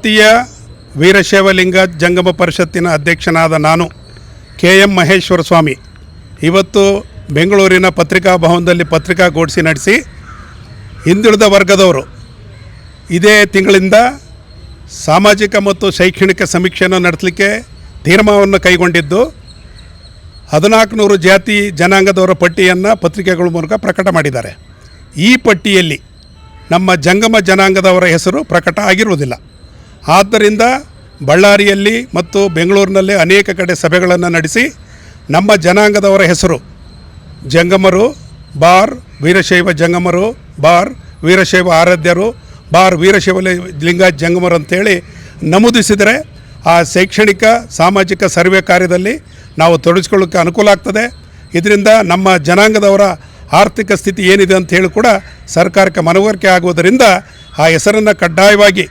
ಭಾರತೀಯ ವೀರಶೈವಲಿಂಗ ಜಂಗಮ ಪರಿಷತ್ತಿನ ಅಧ್ಯಕ್ಷನಾದ ನಾನು ಕೆ ಎಂ ಮಹೇಶ್ವರ ಸ್ವಾಮಿ. ಇವತ್ತು ಬೆಂಗಳೂರಿನ ಪತ್ರಿಕಾ ಭವನದಲ್ಲಿ ಪತ್ರಿಕಾಗೋಷ್ಠಿ ನಡೆಸಿ ಹಿಂದುಳಿದ ವರ್ಗದವರು ಇದೇ ತಿಂಗಳಿಂದ ಸಾಮಾಜಿಕ ಮತ್ತು ಶೈಕ್ಷಣಿಕ ಸಮೀಕ್ಷೆಯನ್ನು ನಡೆಸಲಿಕ್ಕೆ ತೀರ್ಮಾನವನ್ನು ಕೈಗೊಂಡಿದ್ದು ಹದಿನಾಲ್ಕು ನೂರು ಜಾತಿ ಜನಾಂಗದವರ ಪಟ್ಟಿಯನ್ನು ಪತ್ರಿಕೆಗಳ ಮೂಲಕ ಪ್ರಕಟ ಮಾಡಿದ್ದಾರೆ. ಈ ಪಟ್ಟಿಯಲ್ಲಿ ನಮ್ಮ ಜಂಗಮ ಜನಾಂಗದವರ ಹೆಸರು ಪ್ರಕಟ ಆಗಿರುವುದಿಲ್ಲ. ಆದ್ದರಿಂದ ಬಳ್ಳಾರಿಯಲ್ಲಿ ಮತ್ತು ಬೆಂಗಳೂರಿನಲ್ಲಿ ಅನೇಕ ಕಡೆ ಸಭೆಗಳನ್ನು ನಡೆಸಿ ನಮ್ಮ ಜನಾಂಗದವರ ಹೆಸರು ಜಂಗಮರು, ಬಾರ್ ವೀರಶೈವ ಜಂಗಮರು, ಬಾರ್ ವೀರಶೈವ ಆರಾಧ್ಯರು, ಬಾರ್ ವೀರಶೈವ ಲಿಂಗ ಜಂಗಮರು ಅಂತೇಳಿ ನಮೂದಿಸಿದರೆ ಆ ಶೈಕ್ಷಣಿಕ, ಸಾಮಾಜಿಕ ಸರ್ವೆ ಕಾರ್ಯದಲ್ಲಿ ನಾವು ತೊಡಗಿಸ್ಕೊಳ್ಳೋಕ್ಕೆ ಅನುಕೂಲ ಆಗ್ತದೆ. ಇದರಿಂದ ನಮ್ಮ ಜನಾಂಗದವರ ಆರ್ಥಿಕ ಸ್ಥಿತಿ ಏನಿದೆ ಅಂತ ಹೇಳಿ ಕೂಡ ಸರ್ಕಾರಕ್ಕೆ ಮನವರಿಕೆ ಆಗುವುದರಿಂದ ಆ ಹೆಸರನ್ನು ಕಡ್ಡಾಯವಾಗಿ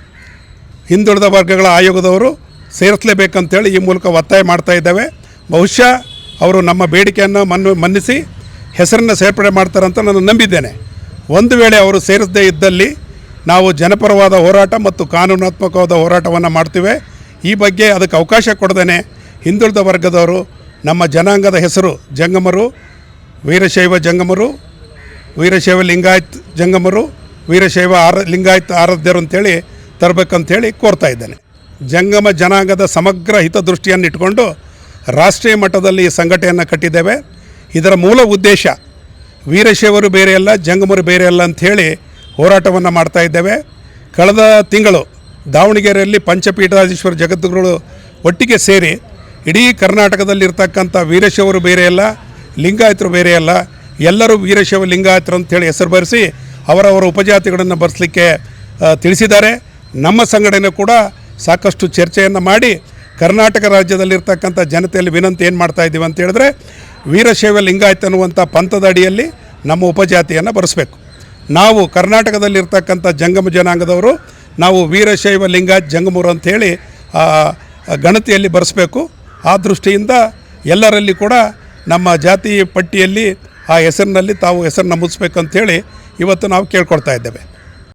ಹಿಂದುಳಿದ ವರ್ಗಗಳ ಆಯೋಗದವರು ಸೇರಿಸಲೇಬೇಕಂತೇಳಿ ಈ ಮೂಲಕ ಒತ್ತಾಯ ಮಾಡ್ತಾ ಇದ್ದಾವೆ. ಬಹುಶಃ ಅವರು ನಮ್ಮ ಬೇಡಿಕೆಯನ್ನು ಮನ್ನು, ಮನ್ನಿಸಿ ಹೆಸರನ್ನು ಸೇರ್ಪಡೆ ಮಾಡ್ತಾರಂತ ನಾನು ನಂಬಿದ್ದೇನೆ. ಒಂದು ವೇಳೆ ಅವರು ಸೇರಿಸದೇ ಇದ್ದಲ್ಲಿ ನಾವು ಜನಪರವಾದ ಹೋರಾಟ ಮತ್ತು ಕಾನೂನಾತ್ಮಕವಾದ ಹೋರಾಟವನ್ನು ಮಾಡ್ತೀವಿ. ಈ ಬಗ್ಗೆ ಅದಕ್ಕೆ ಅವಕಾಶ ಕೊಡದೇನೆ ಹಿಂದುಳಿದ ವರ್ಗದವರು, ನಮ್ಮ ಜನಾಂಗದ ಹೆಸರು ಜಂಗಮರು, ವೀರಶೈವ ಜಂಗಮರು, ವೀರಶೈವ ಲಿಂಗಾಯತ್ ಜಂಗಮರು, ವೀರಶೈವ ಆರ, ಲಿಂಗಾಯತ್ ಆರಾಧ್ಯರು ಅಂತೇಳಿ ತರಬೇಕಂತೇಳಿ ಕೋರ್ತಾ ಇದ್ದೇನೆ. ಜಂಗಮ ಜನಾಂಗದ ಸಮಗ್ರ ಹಿತದೃಷ್ಟಿಯನ್ನು ಇಟ್ಕೊಂಡು ರಾಷ್ಟ್ರೀಯ ಮಟ್ಟದಲ್ಲಿ ಈ ಸಂಘಟನೆಯನ್ನು ಕಟ್ಟಿದ್ದೇವೆ. ಇದರ ಮೂಲ ಉದ್ದೇಶ ವೀರಶೈವರು ಬೇರೆ ಅಲ್ಲ, ಜಂಗಮರು ಬೇರೆ ಅಲ್ಲ ಅಂಥೇಳಿ ಹೋರಾಟವನ್ನು ಮಾಡ್ತಾ ಇದ್ದೇವೆ. ಕಳೆದ ತಿಂಗಳು ದಾವಣಗೆರೆಯಲ್ಲಿ ಪಂಚಪೀಠಾಧೀಶ್ವರ ಜಗದ್ಗುರುಗಳು ಒಟ್ಟಿಗೆ ಸೇರಿ ಇಡೀ ಕರ್ನಾಟಕದಲ್ಲಿರ್ತಕ್ಕಂಥ ವೀರಶೈವರು ಬೇರೆ ಅಲ್ಲ, ಲಿಂಗಾಯತರು ಬೇರೆ ಅಲ್ಲ, ಎಲ್ಲರೂ ವೀರಶೈವ ಲಿಂಗಾಯತರು ಅಂತೇಳಿ ಹೆಸರು ಬರೆಸಿ ಅವರವರ ಉಪಜಾತಿಗಳನ್ನು ಬರೆಸಲಿಕ್ಕೆ ತಿಳಿಸಿದ್ದಾರೆ. ನಮ್ಮ ಸಂಘಟನೆ ಕೂಡ ಸಾಕಷ್ಟು ಚರ್ಚೆಯನ್ನು ಮಾಡಿ ಕರ್ನಾಟಕ ರಾಜ್ಯದಲ್ಲಿರ್ತಕ್ಕಂಥ ಜನತೆಯಲ್ಲಿ ವಿನಂತಿ ಏನು ಮಾಡ್ತಾ ಇದ್ದೀವಿ ಅಂತ ಹೇಳಿದ್ರೆ ವೀರಶೈವ ಲಿಂಗಾಯತ ಅನ್ನುವಂಥ ಪಂಥದ ಅಡಿಯಲ್ಲಿ ನಮ್ಮ ಉಪಜಾತಿಯನ್ನು ಬರೆಸಬೇಕು. ನಾವು ಕರ್ನಾಟಕದಲ್ಲಿರ್ತಕ್ಕಂಥ ಜಂಗಮ ಜನಾಂಗದವರು ನಾವು ವೀರಶೈವ ಲಿಂಗಾಯತ್ ಜಂಗಮೂರು ಅಂಥೇಳಿ ಆ, ಗಣತಿಯಲ್ಲಿ ಬರೆಸಬೇಕು. ಆ ದೃಷ್ಟಿಯಿಂದ ಎಲ್ಲರಲ್ಲಿ ಕೂಡ ನಮ್ಮ ಜಾತಿ ಪಟ್ಟಿಯಲ್ಲಿ ಆ ಹೆಸರಿನಲ್ಲಿ ತಾವು ಹೆಸರು ನಮೂದಿಸ್ಬೇಕಂತೇಳಿ ಇವತ್ತು ನಾವು ಕೇಳ್ಕೊಳ್ತಾ ಇದ್ದೇವೆ.